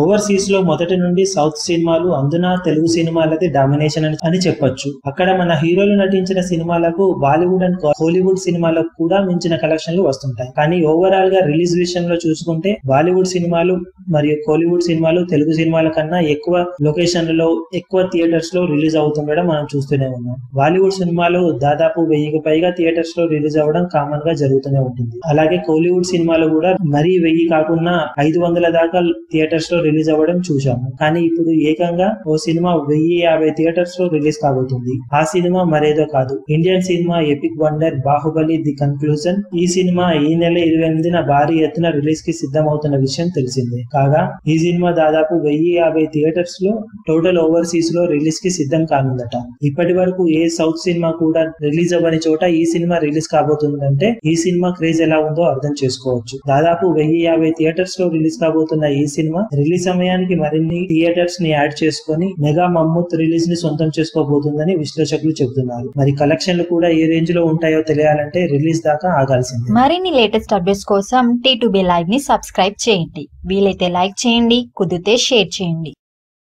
ఓవర్సీస్లో మొదటి నుండి సౌత్ సినిమాలు అందున తెలుగు సినిమాలది డామినేషన్ అని చెప్పొచ్చు. అక్కడ మన హీరోలు నటించిన సినిమాలకు బాలీవుడ్ అండ్ హాలీవుడ్ సినిమాలకు కూడా మించిన కలెక్షన్లు వస్తుంటాయి. కానీ ఓవరాల్గా రిలీజ్ విషయంలో చూసుకుంటే బాలీవుడ్ సినిమాలు మరియు కోలీవుడ్ సినిమాలు తెలుగు సినిమాల కన్నా ఎక్కువ లొకేషన్లలో ఎక్కువ థియేటర్స్లో రిలీజ్ అవుతుండడం మనం చూస్తూనే ఉన్నాం. బాలీవుడ్ సినిమాలు దాదాపు వెయ్యికి పైగా థియేటర్స్లో రిలీజ్ అవ్వడం కామన్గా జరుగుతూనే ఉంటుంది. అలాగే కోలీవుడ్ సినిమాలు కూడా మరీ వెయ్యి కాకుండా ఐదు వందల దాకా థియేటర్స్లో రిలీజ్ అవ్వడం చూశాము. కానీ ఇప్పుడు ఏకంగా ఓ సినిమా వెయ్యి యాభై థియేటర్స్లో రిలీజ్ కాబోతుంది. ఆ సినిమా మరేదో కాదు. Indian cinema epic wonder Baahubali the conclusion. ఈ సినిమా ఈ నెల ఇరవై ఎనిమిదిన భారీ ఎత్తున రిలీజ్కి సిద్ధమవుతున్న విషయం తెలిసిందే. కాగా ఈ సినిమా దాదాపు వెయ్యి యాభై థియేటర్స్లో టోటల్ ఓవర్సీస్లో రిలీజ్కి సిద్ధం కానుందట. ఇప్పటి వరకు ఏ సౌత్ సినిమా కూడా రిలీజ్ అవ్వని చోట ఈ సినిమా రిలీజ్ కాబోతుందంటే ఈ సినిమా క్రేజ్ ఎలా ఉందో అర్థం చేసుకోవచ్చు. దాదాపు వెయ్యి యాభై థియేటర్స్లో రిలీజ్ కాబోతున్న ఈ సినిమా రిలీజ్ సమయానికి మరిన్ని థియేటర్స్ని యాడ్ చేసుకొని మెగా మమ్మూత్ రిలీజ్ని సొంతం చేసుకోబోతుందని విశ్లేషకులు చెబుతున్నారు. మరి కలెక్షన్లు కూడా ఏ రేంజ్లో ఉంటాయో తెలియాలంటే రిలీజ్ దాకా ఆగాల్సిందే. మరిన్ని లేటెస్ట్ అప్డేట్స్ కోసం టీ లైవ్ని సబ్స్క్రైబ్ చేయండి. వీలైతే లైక్ చేయండి కుదిరితే షేర్ చేయండి.